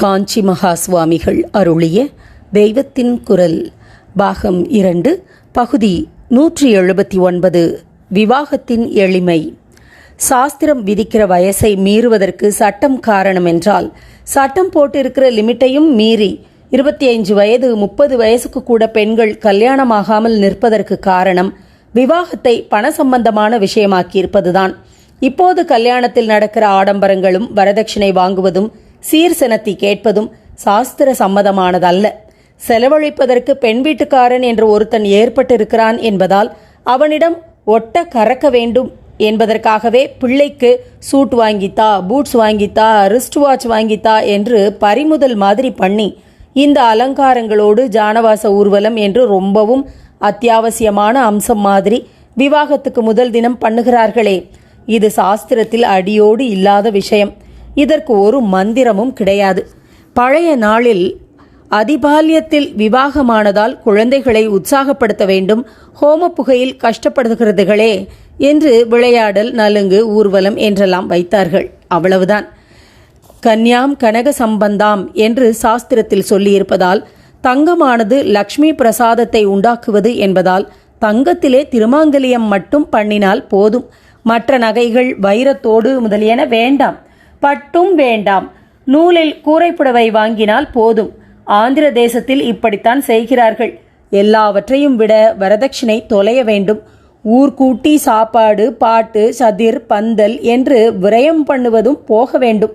காஞ்சி மகா சுவாமிகள் அருளிய தெய்வத்தின் குரல் பாகம் இரண்டு பகுதி நூற்றி எழுபத்தி ஒன்பது விவாகத்தின் எளிமை. சாஸ்திரம் விதிக்கிற வயசை மீறுவதற்கு சட்டம் காரணம் என்றால் சட்டம் போட்டிருக்கிற லிமிட்டையும் மீறி இருபத்தி ஐந்து வயது முப்பது வயசுக்கு கூட பெண்கள் கல்யாணமாகாமல் நிற்பதற்கு காரணம் விவாகத்தை பண சம்பந்தமான விஷயமாக்கியிருப்பதுதான். இப்போது கல்யாணத்தில் நடக்கிற ஆடம்பரங்களும் வரதட்சணை வாங்குவதும் சீர்சனத்தி கேட்பதும் சாஸ்திர சம்மதமானதல்ல. செலவழிப்பதற்கு பெண் வீட்டுக்காரன் என்று ஒருத்தன் ஏற்பட்டிருக்கிறான் என்பதால் அவனிடம் ஒட்ட கறக்க வேண்டும் என்பதற்காகவே பிள்ளைக்கு சூட் வாங்கித்தா பூட்ஸ் வாங்கித்தா ரிஸ்ட் வாட்ச் வாங்கித்தா என்று பறிமுதல் மாதிரி பண்ணி இந்த அலங்காரங்களோடு ஜானவாச ஊர்வலம் என்று ரொம்பவும் அத்தியாவசியமான அம்சம் மாதிரி விவாகத்துக்கு முதல் தினம் பண்ணுகிறார்களே. இது சாஸ்திரத்தில் அடியோடு இல்லாத விஷயம். இதற்கு ஒரு மந்திரமும் கிடையாது. பழைய நாளில் அதிபால்யத்தில் விவாகமானதால் குழந்தைகளை உற்சாகப்படுத்த வேண்டும். ஹோம புகையில் கஷ்டப்படுகிறதுகளே என்று விளையாடல் நலுங்கு ஊர்வலம் என்றெல்லாம் வைத்தார்கள். அவ்வளவுதான். கன்யாம் கனக சம்பந்தாம் என்று சாஸ்திரத்தில் சொல்லியிருப்பதால் தங்கமானது லக்ஷ்மி பிரசாதத்தை உண்டாக்குவது என்பதால் தங்கத்திலே திருமாங்கலியம் மட்டும் பண்ணினால் போதும். மற்ற நகைகள் வைரத்தோடு முதலியன வேண்டாம். பட்டும் வேண்டாம். நூலில் கூரைப்புடவை வாங்கினால் போதும். ஆந்திர தேசத்தில் இப்படித்தான் செய்கிறார்கள். எல்லாவற்றையும் விட வரதட்சணை தொலைய வேண்டும். ஊர்கூட்டி சாப்பாடு பாட்டு சதிர் பந்தல் என்று விரயம் பண்ணுவதும் போக வேண்டும்.